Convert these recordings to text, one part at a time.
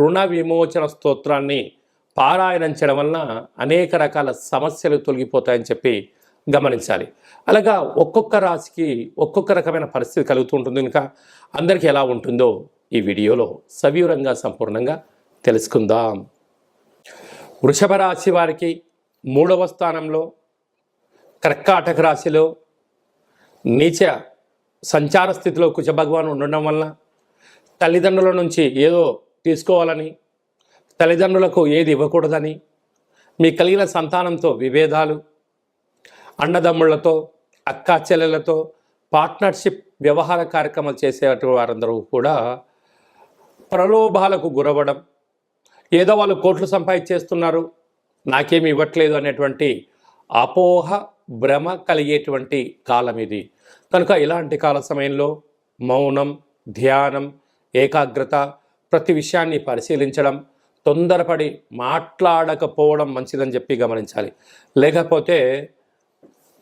రుణ విమోచన స్తోత్రాన్ని పారాయణం చేయడం వలన అనేక రకాల సమస్యలు తొలగిపోతాయని చెప్పి గమనించాలి. అలాగా ఒక్కొక్క రాశికి ఒక్కొక్క రకమైన పరిస్థితి కలుగుతూ ఉంటుంది కనుక అందరికీ ఎలా ఉంటుందో ఈ వీడియోలో సవివరంగా సంపూర్ణంగా తెలుసుకుందాం. వృషభ రాశి వారికి మూడవ స్థానంలో కర్కాటక రాశిలో నీచ సంచార స్థితిలో కుజభగవాన్ ఉండడం వలన తల్లిదండ్రుల నుంచి ఏదో తీసుకోవాలని తల్లిదండ్రులకు ఏది ఇవ్వకూడదని మీ కలిగిన సంతానంతో విభేదాలు అన్నదమ్ముళ్ళతో అక్కా చెల్లెలతో పార్ట్నర్షిప్ వ్యవహార కార్యక్రమాలు చేసేటువంటి వారందరూ కూడా ప్రలోభాలకు గురవడం ఏదో వాళ్ళు కోట్లు సంపాదించేస్తున్నారు నాకేమి ఇవ్వట్లేదు అనేటువంటి అపోహ భ్రమ కలిగేటువంటి కాలం ఇది. కనుక ఇలాంటి కాల సమయంలో మౌనం ధ్యానం ఏకాగ్రత ప్రతి విషయాన్ని పరిశీలించడం తొందరపడి మాట్లాడకపోవడం మంచిదని చెప్పి గమనించాలి. లేకపోతే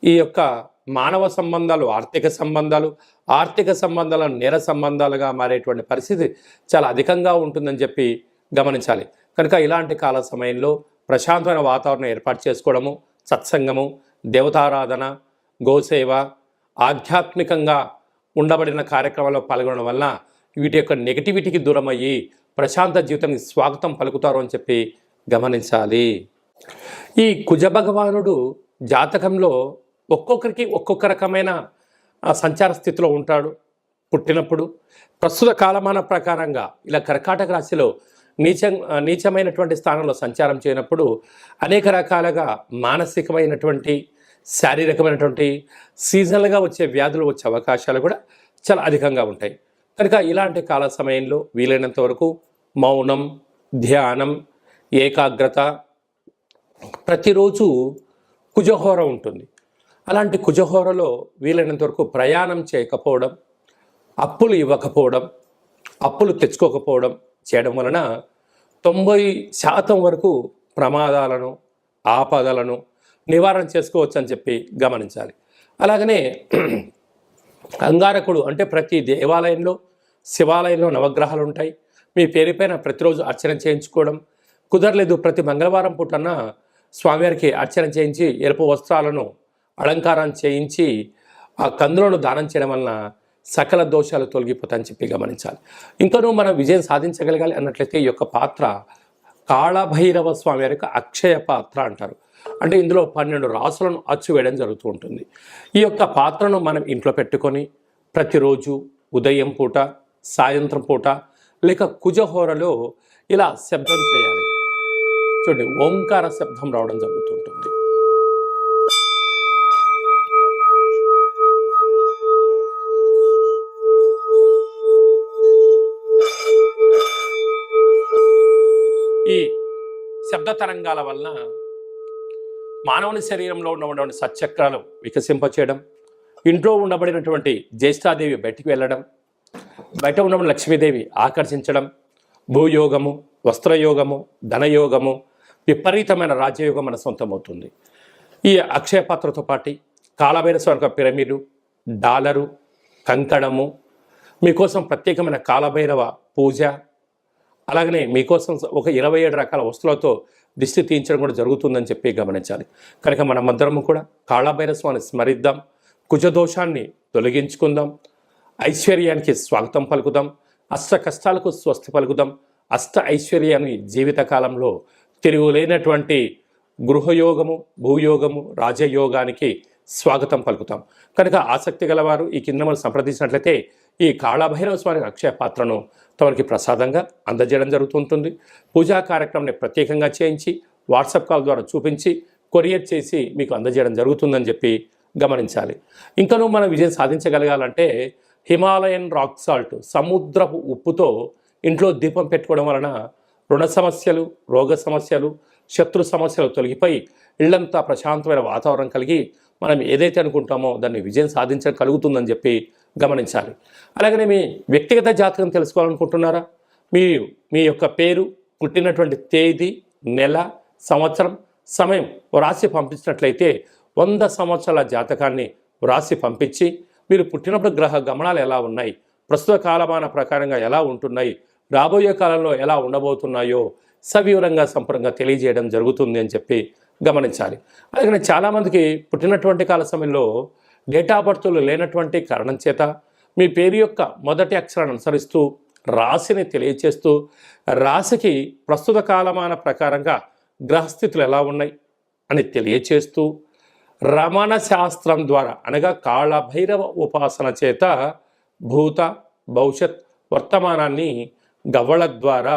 ఈ యొక్క మానవ సంబంధాలు ఆర్థిక సంబంధాలు ఆర్థిక సంబంధాలు నేర సంబంధాలుగా మారేటువంటి పరిస్థితి చాలా అధికంగా ఉంటుందని చెప్పి గమనించాలి. కనుక ఇలాంటి కాల సమయంలో ప్రశాంతమైన వాతావరణం ఏర్పాటు చేసుకోవడము సత్సంగము దేవతారాధన గోసేవ ఆధ్యాత్మికంగా ఉండబడిన కార్యక్రమాల్లో పాల్గొనడం వలన వీటి యొక్క నెగిటివిటీకి దూరం అయ్యి ప్రశాంత జీవితానికి స్వాగతం పలుకుతారు అని చెప్పి గమనించాలి. ఈ కుజ భగవానుడు జాతకంలో ఒక్కొక్కరికి ఒక్కొక్క రకమైన సంచార స్థితిలో ఉంటాడు. పుట్టినప్పుడు ప్రస్తుత కాలమాన ప్రకారంగా ఇలా కర్కాటక రాశిలో నీచ నీచమైనటువంటి స్థానంలో సంచారం చేయనప్పుడు అనేక రకాలుగా మానసికమైనటువంటి శారీరకమైనటువంటి సీజనల్గా వచ్చే వ్యాధులు వచ్చే అవకాశాలు కూడా చాలా అధికంగా ఉంటాయి. కనుక ఇలాంటి కాల సమయంలో వీలైనంత వరకు మౌనం ధ్యానం ఏకాగ్రత ప్రతిరోజు కుజహోర ఉంటుంది. అలాంటి కుజహోరలో వీలైనంత వరకు ప్రయాణం చేయకపోవడం అప్పులు ఇవ్వకపోవడం అప్పులు తెచ్చుకోకపోవడం చేయడం వలన తొంభై శాతం వరకు ప్రమాదాలను ఆపదలను నివారణ చేసుకోవచ్చు అని చెప్పి గమనించాలి. అలాగనే అంగారకుడు అంటే ప్రతి దేవాలయంలో శివాలయంలో నవగ్రహాలు ఉంటాయి మీ పేరుపైన ప్రతిరోజు అర్చన చేయించుకోవడం. కుదరలేదు ప్రతి మంగళవారం పూటన స్వామివారికి అర్చన చేయించి ఎరుపు వస్త్రాలను అలంకారం చేయించి ఆ కందులను దానం చేయడం వలన సకల దోషాలు తొలగిపోతాయని చెప్పి గమనించాలి. ఇంకనూ మనం విజయం సాధించగలగాలి అన్నట్లయితే ఈ యొక్క పాత్ర కాళభైరవ స్వామి యొక్క అక్షయ పాత్ర అంటారు. అంటే ఇందులో పన్నెండు రాసులను అచ్చువేయడం జరుగుతూ ఉంటుంది. ఈ యొక్క పాత్రను మనం ఇంట్లో పెట్టుకొని ప్రతిరోజు ఉదయం పూట సాయంత్రం పూట లేక కుజహోరలో ఇలా శబ్దం చేయాలి. చూడండి ఓంకార శబ్దం రావడం జరుగుతుంటుంది ఈ శబ్ద తరంగాల వలన మానవుని శరీరంలో ఉన్నటువంటి సత్చక్రాలు వికసింపచేయడం ఇంట్లో ఉండబడినటువంటి జ్యేష్ఠాదేవి బయటికి వెళ్ళడం బయట ఉన్నటువంటి లక్ష్మీదేవి ఆకర్షించడం భూయోగము వస్త్రయోగము ధనయోగము విపరీతమైన రాజ్యయోగం మన సొంతమవుతుంది. ఈ అక్షయ పాత్రతో పాటు కాలభైర స్వర్గ పిరమిడు డాలరు కంకణము మీకోసం ప్రత్యేకమైన కాలభైరవ పూజ అలాగనే మీకోసం ఒక ఇరవై ఏడు రకాల వస్తువులతో దిష్టి తీయించడం కూడా జరుగుతుందని చెప్పి గమనించాలి. కనుక మనమందరము కూడా కాళభైరస్వాన్ని స్మరిద్దాం. కుజదోషాన్ని తొలగించుకుందాం. ఐశ్వర్యానికి స్వాగతం పలుకుదాం. అష్ట కష్టాలకు స్వస్తి పలుకుదాం. అష్ట ఐశ్వర్యాన్ని జీవితకాలంలో తిరుగులేనటువంటి గృహయోగము భూయోగము రాజయోగానికి స్వాగతం పలుకుతాం. కనుక ఆసక్తి గలవారు ఈ కింద మనం సంప్రదించినట్లయితే ఈ కాళభైరవ స్వామి అక్షయ పాత్రను తమకి ప్రసాదంగా అందజేయడం జరుగుతుంటుంది. పూజా కార్యక్రమాన్ని ప్రత్యేకంగా చేయించి వాట్సాప్ కాల్ ద్వారా చూపించి కొరియర్ చేసి మీకు అందజేయడం జరుగుతుందని చెప్పి గమనించాలి. ఇంకనూ మనం విజయం సాధించగలగాలంటే హిమాలయన్ రాక్ సాల్ట్ సముద్రపు ఉప్పుతో ఇంట్లో దీపం పెట్టుకోవడం వలన రుణ సమస్యలు రోగ సమస్యలు శత్రు సమస్యలు తొలగిపోయి ఇళ్ళంతా ప్రశాంతమైన వాతావరణం కలిగి మనం ఏదైతే అనుకుంటామో దాన్ని విజయం సాధించడం కలుగుతుందని చెప్పి గమనించాలి. అలాగనే మీ వ్యక్తిగత జాతకం తెలుసుకోవాలనుకుంటున్నారా? మీరు మీ యొక్క పేరు పుట్టినటువంటి తేదీ నెల సంవత్సరం సమయం వ్రాసి పంపించినట్లయితే వంద సంవత్సరాల జాతకాన్ని వ్రాసి పంపించి మీరు పుట్టినప్పుడు గ్రహ గమనాలు ఎలా ఉన్నాయి? ప్రస్తుత కాలమాన ప్రకారంగా ఎలా ఉంటున్నాయి? రాబోయే కాలంలో ఎలా ఉండబోతున్నాయో సవివరంగా సంపూర్ణంగా తెలియజేయడం జరుగుతుంది అని చెప్పి గమనించాలి. అలాగే చాలామందికి పుట్టినటువంటి కాల సమయంలో డేట్ ఆఫ్ బర్త్లు లేనటువంటి కారణం చేత మీ పేరు యొక్క మొదటి అక్షరాన్ని అనుసరిస్తూ రాశిని తెలియచేస్తూ రాశికి ప్రస్తుత కాలమాన ప్రకారంగా గ్రహస్థితులు ఎలా ఉన్నాయి అని తెలియచేస్తూ రమణ శాస్త్రం ద్వారా అనగా కాళభైరవ ఉపాసన చేత భూత భవిష్యత్ వర్తమానాన్ని గవ్వల ద్వారా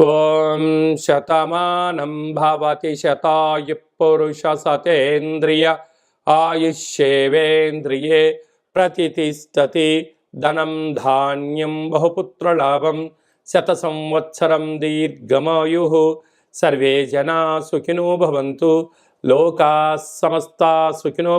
ఓం శతమానం భవతి శతాయు పురుష సతేంద్రియ ఆయుష్యేవేంద్రియే ప్రతిష్టతి ధనం ధాన్యం బహుపుత్రలాభం శత సంవత్సరం దీర్ఘమాయు. సర్వే జనా సుఖినో భవంతు లోకా సమస్తా సుఖినో